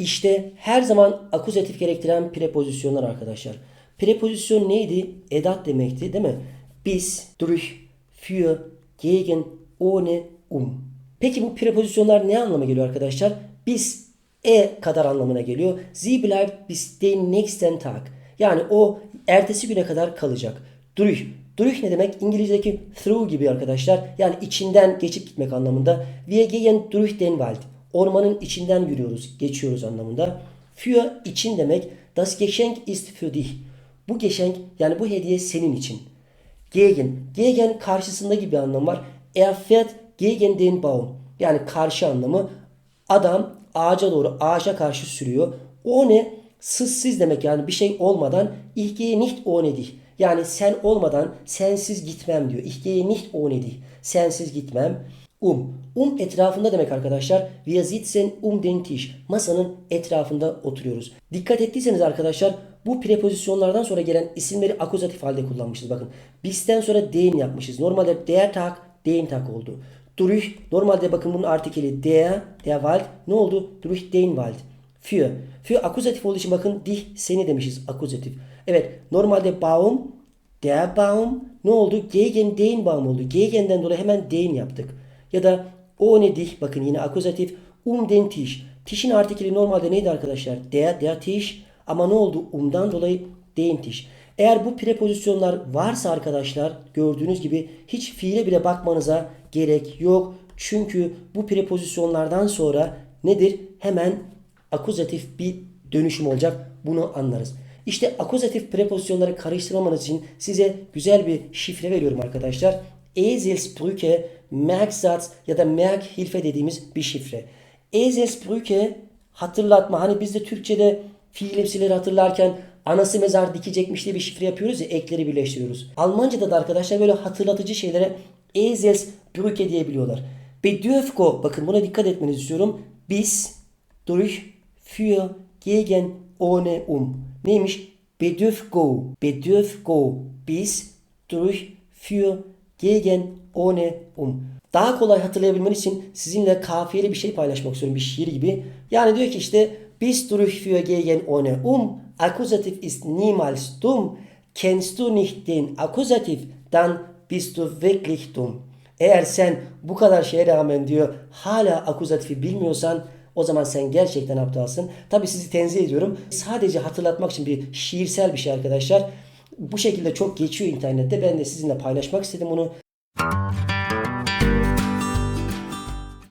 İşte her zaman akuzatif gerektiren prepozisyonlar arkadaşlar. Prepozisyon neydi? Edat demekti değil mi? Bis, durch, für, gegen, ohne, um. Peki bu prepozisyonlar ne anlama geliyor arkadaşlar? Bis e kadar anlamına geliyor. Sie bleibt bis den nächsten Tag. Yani o ertesi güne kadar kalacak. Durch. Durch ne demek? İngilizce'deki through gibi arkadaşlar. Yani içinden geçip gitmek anlamında. Wir gehen durch den Wald. Ormanın içinden yürüyoruz, geçiyoruz anlamında. Für için demek. Das Geschenk ist für dich. Bu Geschenk yani bu hediye senin için. Gegen. Gegen karşısında gibi anlam var. Er fährt gegen den Baum. Yani karşı anlamı. Adam ağaca doğru ağaca karşı sürüyor. O ne? Sızsız demek yani bir şey olmadan ich gehe nicht ohne dich. Yani sen olmadan sensiz gitmem diyor. Ich gehe nicht ohne dich. Sensiz gitmem. Um. Um etrafında demek arkadaşlar. Wir sitzen um den Tisch. Masanın etrafında oturuyoruz. Dikkat ettiyseniz arkadaşlar bu prepozisyonlardan sonra gelen isimleri akuzatif halde kullanmışız. Bakın bizden sonra den yapmışız. Normalde der Tag, den Tag oldu. Durch, normalde bakın bunun artikeli der, der Wald. Ne oldu? Durch den Wald. Für. Für akuzatif olduğu için bakın dich seni demişiz akuzatif. Evet normalde Baum, der Baum ne oldu? Gegen den Baum oldu. Gegen'den dolayı hemen den yaptık. Ya da ohne dich bakın yine akuzatif. Um den Tisch. Tisch'in artikeli normalde neydi arkadaşlar? Der, der Tisch. Ama ne oldu? Um'dan dolayı den Tisch. Eğer bu prepozisyonlar varsa arkadaşlar gördüğünüz gibi hiç fiile bile bakmanıza gerek yok. Çünkü bu prepozisyonlardan sonra nedir? Hemen akuzatif bir dönüşüm olacak. Bunu anlarız. İşte akuzatif prepozisyonları karıştırmamanız için size güzel bir şifre veriyorum arkadaşlar. Eselsbrücke, Merksatz ya da Merkhilfe dediğimiz bir şifre. Eselsbrücke hatırlatma. Hani biz de Türkçe'de fiil hepsileri hatırlarken anası mezar dikecekmiş diye bir şifre yapıyoruz ya ekleri birleştiriyoruz. Almanca'da da arkadaşlar böyle hatırlatıcı şeylere Eselsbrücke diyebiliyorlar. Bedürfko bakın buna dikkat etmenizi istiyorum. Bis, durch, für, gegen, ohne, um. Neymiş? Bedürfgo. Bedürfgo. Bis, durch, für, gegen, ohne, um. Daha kolay hatırlayabilmen için sizinle kafiyeli bir şey paylaşmak istiyorum. Bir şiir gibi. Yani diyor ki işte bis durch, für, gegen, ohne, um. Akkusativ ist niemals dumm. Kennst du nicht den Akkusativ, dann bist du wirklich dumm. Eğer sen bu kadar şeye rağmen diyor hala akuzatifi bilmiyorsan o zaman sen gerçekten aptalsın. Tabi sizi tenzih ediyorum. Sadece hatırlatmak için bir şiirsel bir şey arkadaşlar. Bu şekilde çok geçiyor internette. Ben de sizinle paylaşmak istedim bunu.